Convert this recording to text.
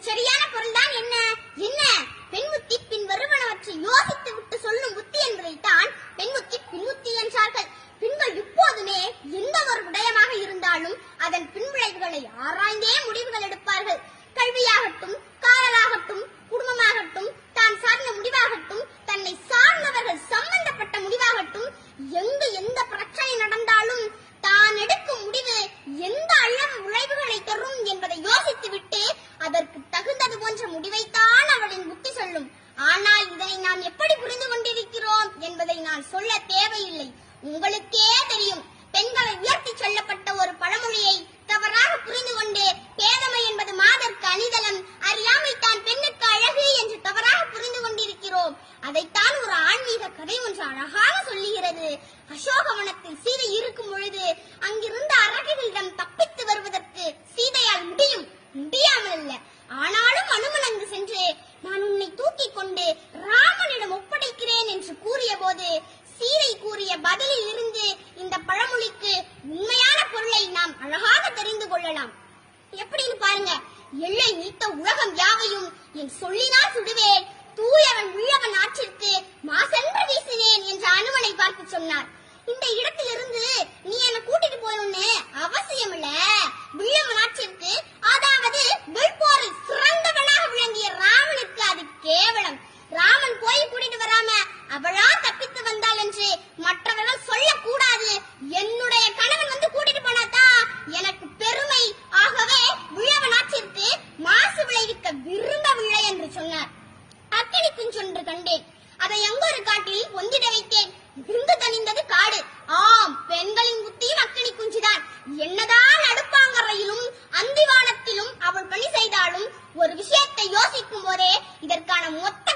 சரியான பொருள் நாம் எப்படி புரிந்து கொண்டிருக்கிறோம் என்பதை நான் சொல்ல தேவையில்லை. உங்களுக்கே தெரியும் பெண்களை உயர்த்தி சொல்லப்பட்ட ஒரு பழமொழியை தவறாக புரிந்து கொண்டு பேதமை என்பது மாதற்கு அணிதலம் அறியாமை தான் பெண்ணுக்கு அழகு என்று தவறாக புரிந்து கொண்டிருக்கிறோம். அதைத்தான் ஒரு ஆன்மீக கதை ஒன்று அழகாக சொல்லுகிறது. அசோகவனத்தில் சீதை இருக்கும் பொழுது அங்கிருந்த அரகிகளிடம் தப்பித்து வருவதற்கு சீதையால் முடியும். முடியாமல் அல்ல ஆனாலும் அனுமன் அங்கு சென்று நான் உன்னை தூக்கிக் கொண்டு ராமனிடம் ஒப்படைக்கிறேன் என்று கூறிய போது சீரை கூறிய பதிலில் இருந்து இந்த பழமொழிக்கு உண்மையான பொருளை நாம் அழகாக தெரிந்து கொள்ளலாம். எப்படின்னு பாருங்க எல்லை நீத்த உலகம் யாவையும் என் சொல்லினால் சுடுவேன் தூயவன் உள்ளவன் ஆற்றிற்கு கண்டேன். அதை எங்கொரு காட்டில் ஒந்திட வைத்தேன். விருந்து தணிந்தது காடு. ஆம் பெண்களின் புத்தி மக்களி குஞ்சுதான். என்னதான் அடுப்பாங்கரையிலும் அந்திவானத்திலும் அவள் பணி செய்தாலும் ஒரு விஷயத்தை யோசிக்கும் போதே இதற்கான மொத்த